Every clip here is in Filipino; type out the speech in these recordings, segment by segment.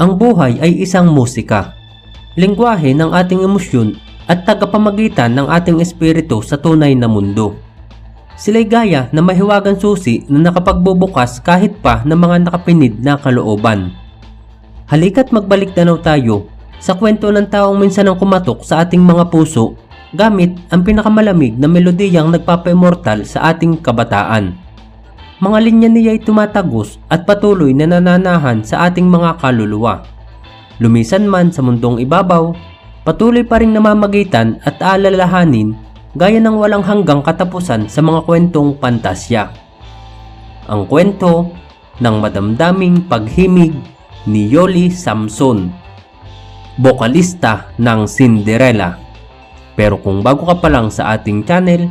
Ang buhay ay isang musika. Lingwahe ng ating emosyon at tagapamagitan ng ating espiritu sa tunay na mundo. Sila'y gaya na mahiwagang susi na nakapagbubukas kahit pa ng mga nakapinid na kalooban. Halika't magbalik tanaw tayo sa kwento ng taong minsan ang kumatok sa ating mga puso gamit ang pinakamalamig na melodiyang nagpapa-immortal sa ating kabataan. Mga linya niya ay tumatagos at patuloy na nananahan sa ating mga kaluluwa. Lumisan man sa mundong ibabaw, patuloy pa rin namamagitan at aalalahanin gaya ng walang hanggang katapusan sa mga kwentong pantasya. Ang kwento ng madamdaming paghimig ni Yoli Samson, bokalista ng Cinderella. Pero kung bago ka pa lang sa ating channel,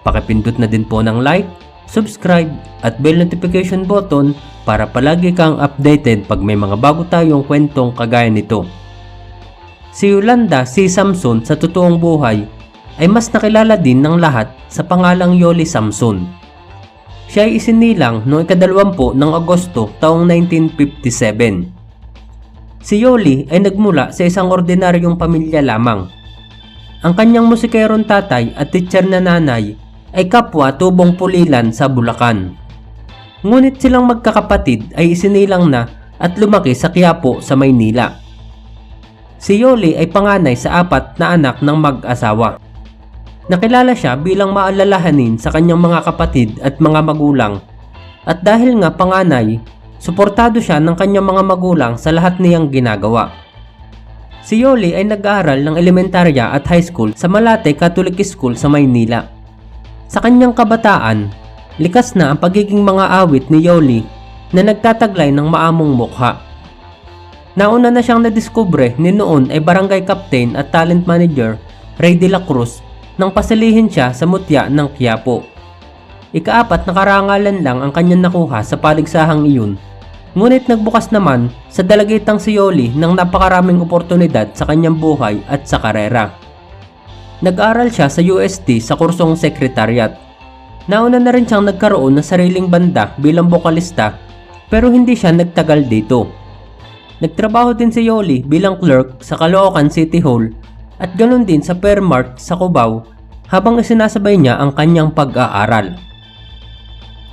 pakipindot na din po ng like, subscribe at bell notification button para palagi kang updated pag may mga bago tayong kwentong kagaya nito. Si Yolanda si Samson sa totoong buhay ay mas nakilala din ng lahat sa pangalang Yoli Samson. Siya ay isinilang noong ikadalawampu ng Agosto taong 1957. Si Yoli ay nagmula sa isang ordinaryong pamilya lamang. Ang kanyang musikeron tatay at teacher na nanay ay kapwa tubong pulilan sa Bulacan. Ngunit silang magkakapatid ay isinilang na at lumaki sa Quiapo sa Maynila. Si Yoli ay panganay sa apat na anak ng mag-asawa. Nakilala siya bilang maalalahanin sa kanyang mga kapatid at mga magulang. At dahil nga panganay, suportado siya ng kanyang mga magulang sa lahat niyang ginagawa. Si Yoli ay nag-aaral ng elementarya at high school sa Malate Catholic School sa Maynila. Sa kanyang kabataan, likas na ang pagiging mga awit ni Yoli na nagtataglay ng maamong mukha. Nauna na siyang nadiskubre ni noon ay barangay captain at talent manager Ray De La Cruz nang pasalihin siya sa mutya ng Quiapo. Ikaapat na karangalan lang ang kanyang nakuha sa paligsahang iyon. Ngunit nagbukas naman sa dalagitang si Yoli ng napakaraming oportunidad sa kanyang buhay at sa karera. Nag-aral siya sa UST sa kursong sekretariat. Nauna na rin siyang nagkaroon ng sariling banda bilang bokalista pero hindi siya nagtagal dito. Nagtrabaho din si Yoli bilang clerk sa Caloocan City Hall at ganoon din sa Fairmart sa Cubao habang isinasabay niya ang kanyang pag-aaral.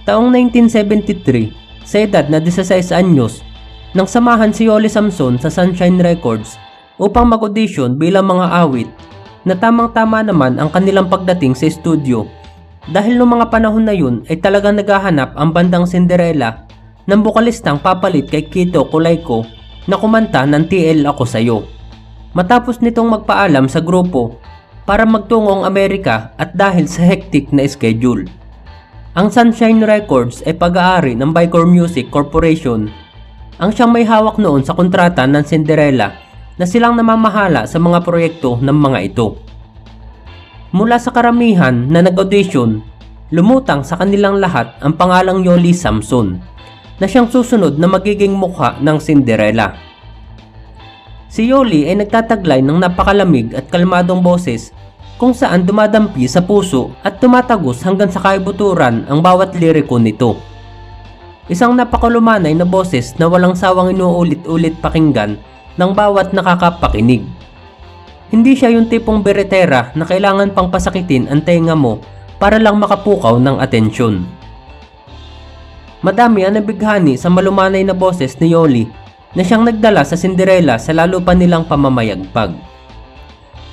Taong 1973, sa edad na 16 anyos, nang samahan si Yoli Samson sa Sunshine Records upang mag-audition bilang mga awit na tamang-tama naman ang kanilang pagdating sa studio dahil noong mga panahon na yun ay talagang naghahanap ang bandang Cinderella ng bukalistang papalit kay Kito Kulayko na kumanta ng TL Ako Sa'yo. Matapos nitong magpaalam sa grupo para magtungong Amerika at dahil sa hectic na schedule. Ang Sunshine Records ay pag-aari ng Vicor Music Corporation. Ang siyang may hawak noon sa kontrata ng Cinderella na silang namamahala sa mga proyekto ng mga ito. Mula sa karamihan na nag-audition, lumutang sa kanilang lahat ang pangalang Yoli Samson na siyang susunod na magiging mukha ng Cinderella. Si Yoli ay nagtataglay ng napakalamig at kalmadong boses kung saan dumadampi sa puso at tumatagos hanggang sa kaibuturan ang bawat liriko nito. Isang napakalumanay na boses na walang sawang inuulit-ulit pakinggan ng bawat nakakapakinig. Hindi siya yung tipong beretera na kailangan pang pasakitin ang tenga mo para lang makapukaw ng atensyon. Madami ang nabighani sa malumanay na boses ni Yoli na siyang nagdala sa Cinderella sa lalo pa nilang pamamayagpag.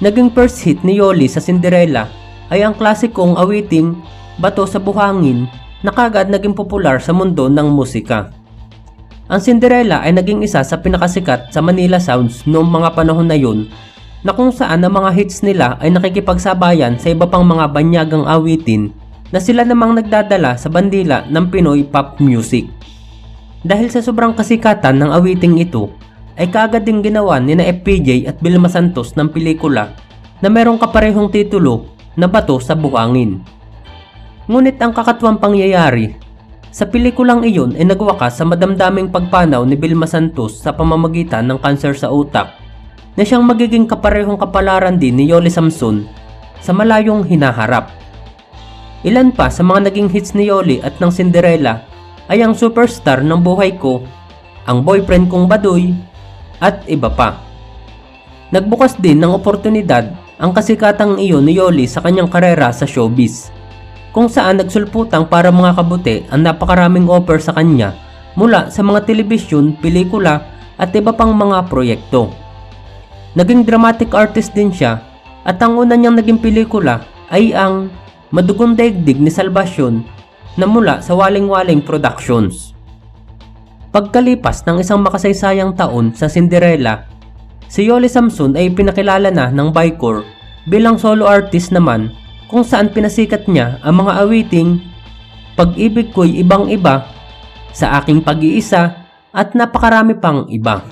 Naging first hit ni Yoli sa Cinderella ay ang klasikong awiting Bato sa Buhangin na kagad naging popular sa mundo ng musika. Ang Cinderella ay naging isa sa pinakasikat sa Manila Sounds noong mga panahon na yun na kung saan ang mga hits nila ay nakikipagsabayan sa iba pang mga banyagang awitin na sila namang nagdadala sa bandila ng Pinoy pop music. Dahil sa sobrang kasikatan ng awiting ito, ay kaagad din ginawa ni na FPJ at Vilma Santos ng pelikula na merong kaparehong titulo na Bato sa Buhangin. Ngunit ang kakatuwang pangyayari, sa pelikulang iyon ay nagwakas sa madamdaming pagpanaw ni Vilma Santos sa pamamagitan ng kanser sa utak na siyang magiging kaparehong kapalaran din ni Yoli Samson sa malayong hinaharap. Ilan pa sa mga naging hits ni Yoli at ng Cinderella ay ang superstar ng buhay ko, ang boyfriend kong Baduy, at iba pa. Nagbukas din ng oportunidad ang kasikatang iyon ni Yoli sa kanyang karera sa showbiz, kung saan nagsulputang para mga kabuti ang napakaraming offer sa kanya mula sa mga telebisyon, pelikula at iba pang mga proyekto. Naging dramatic artist din siya at ang una niyang naging pelikula ay ang Madugong Daigdig ni Salvacion na mula sa Waling-Waling Productions. Pagkalipas ng isang makasaysayang taon sa Cinderella, si Yoli Samson ay pinakilala na ng Bicor bilang solo artist naman kung saan pinasikat niya ang mga awiting Pag-ibig ko'y ibang-iba, Sa aking pag-iisa at napakarami pang iba.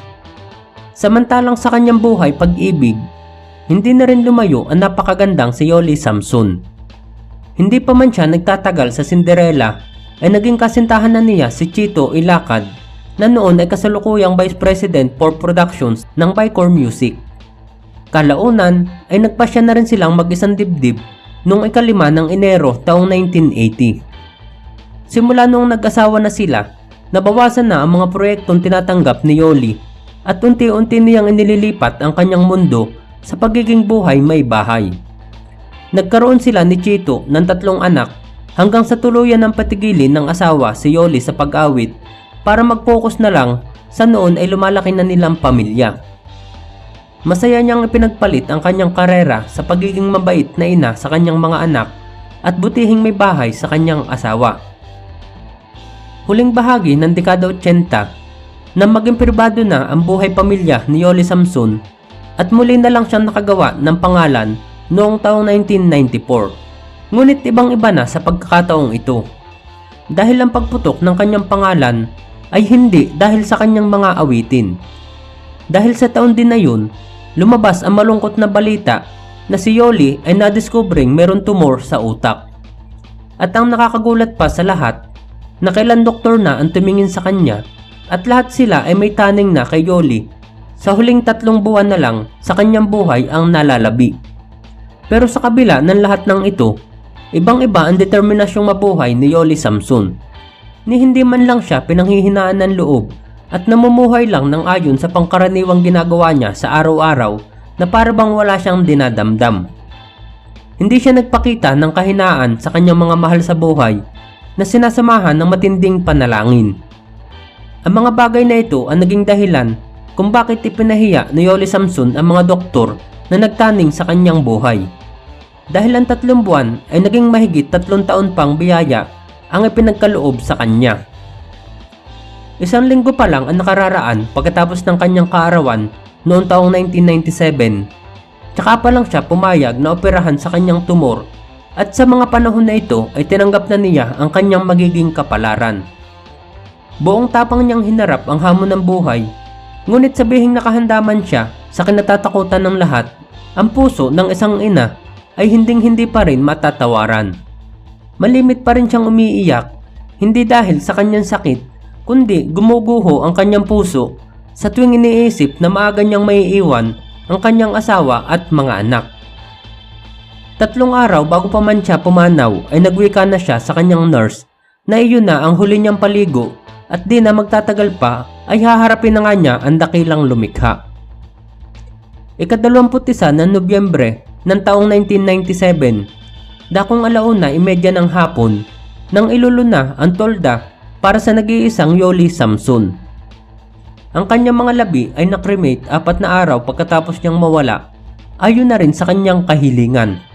Samantalang sa kanyang buhay pag-ibig, hindi na rin lumayo ang napakagandang si Yoli Samson. Hindi pa man siya nagtatagal sa Cinderella ay naging kasintahan na niya si Chito Ilacad na noon ay kasalukuyang Vice President for Productions ng Vicor Music. Kalaunan ay nagpasya na rin silang mag-isang dibdib noong ikalima ng Enero taong 1980. Simula noong nag-asawa na sila, nabawasan na ang mga proyektong tinatanggap ni Yoli at unti-unti niyang inililipat ang kanyang mundo sa pagiging buhay may bahay. Nagkaroon sila ni Chito ng tatlong anak hanggang sa tuluyan ng patigilin ng asawa si Yoli sa pag-awit para mag-focus na lang sa noon ay lumalaki na nilang pamilya. Masaya niyang ipinagpalit ang kanyang karera sa pagiging mabait na ina sa kanyang mga anak at butihing may bahay sa kanyang asawa. Huling bahagi ng dekada 80 na maging pribado na ang buhay pamilya ni Yoli Samson at muli na lang siyang nakagawa ng pangalan noong taong 1994. Ngunit ibang iba na sa pagkakataong ito. Dahil ang pagputok ng kanyang pangalan ay hindi dahil sa kanyang mga awitin. Dahil sa taon din na yun, lumabas ang malungkot na balita na si Yoli ay nadiskubring meron tumor sa utak. At ang nakakagulat pa sa lahat, na kailan doktor na ang tumingin sa kanya at lahat sila ay may taning na kay Yoli sa huling tatlong buwan na lang sa kanyang buhay ang nalalabi. Pero sa kabila ng lahat ng ito, ibang-iba ang determinasyong mabuhay ni Yoli Samson. Ni hindi man lang siya pinanghihinaan ng loob at namumuhay lang ng ayon sa pangkaraniwang ginagawa niya sa araw-araw na para bang wala siyang dinadamdam. Hindi siya nagpakita ng kahinaan sa kanyang mga mahal sa buhay na sinasamahan ng matinding panalangin. Ang mga bagay na ito ang naging dahilan kung bakit ipinahiya ni Yoli Samson ang mga doktor na nagtaning sa kanyang buhay. Dahil ang tatlong buwan ay naging mahigit tatlong taon pang biyaya ang ipinagkaloob sa kanya. Isang linggo pa lang ang nakararaan pagkatapos ng kanyang kaarawan noong taong 1997. Tsaka pa lang siya pumayag na operahan sa kanyang tumor at sa mga panahon na ito ay tinanggap na niya ang kanyang magiging kapalaran. Buong tapang niyang hinarap ang hamon ng buhay, ngunit sabihing nakahandaman siya sa kinatatakutan ng lahat, ang puso ng isang ina ay hinding-hindi pa rin matatawaran. Malimit pa rin siyang umiiyak, hindi dahil sa kanyang sakit, kundi gumuguho ang kanyang puso sa tuwing iniisip na maaga niyang maiiwan ang kanyang asawa at mga anak. Tatlong araw bago pa man siya pumanaw ay nagwika na siya sa kanyang nurse na iyon na ang huli niyang paligo at di na magtatagal pa ay haharapin na nga niya ang dakilang lumikha. Ikadalawamput isa ng Nobyembre ng taong 1997, dakong alauna imedya ng hapon, nang iluluna ang tolda para sa nag-iisang Yoli Samson. Ang kanyang mga labi ay nakremate apat na araw pagkatapos niyang mawala ayon na rin sa kanyang kahilingan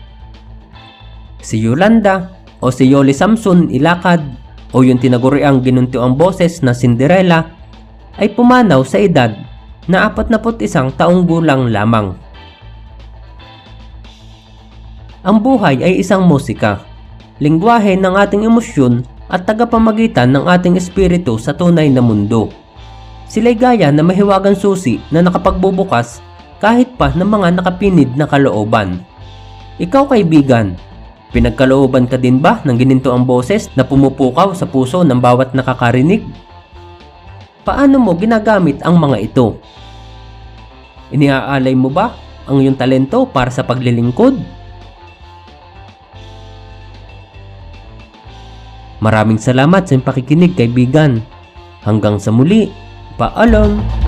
si Yolanda o si Yoli Samson Ilakad o yung tinaguriang ginuntiang boses na Cinderella ay pumanaw sa edad na 41 taong gulang lamang. Ang buhay ay isang musika, lingwahe ng ating emosyon at tagapamagitan ng ating espiritu sa tunay na mundo. Sila'y gaya na mahiwagang susi na nakapagbubukas kahit pa ng mga nakapinid na kalooban. Ikaw kaibigan, Pinagkalooban ka din ba ng gininto ang boses na pumupukaw sa puso ng bawat nakakarinig? Paano mo ginagamit ang mga ito? Iniaalay mo ba ang iyong talento para sa paglilingkod? Maraming salamat sa pakikinig kaibigan. Hanggang sa muli, paalam!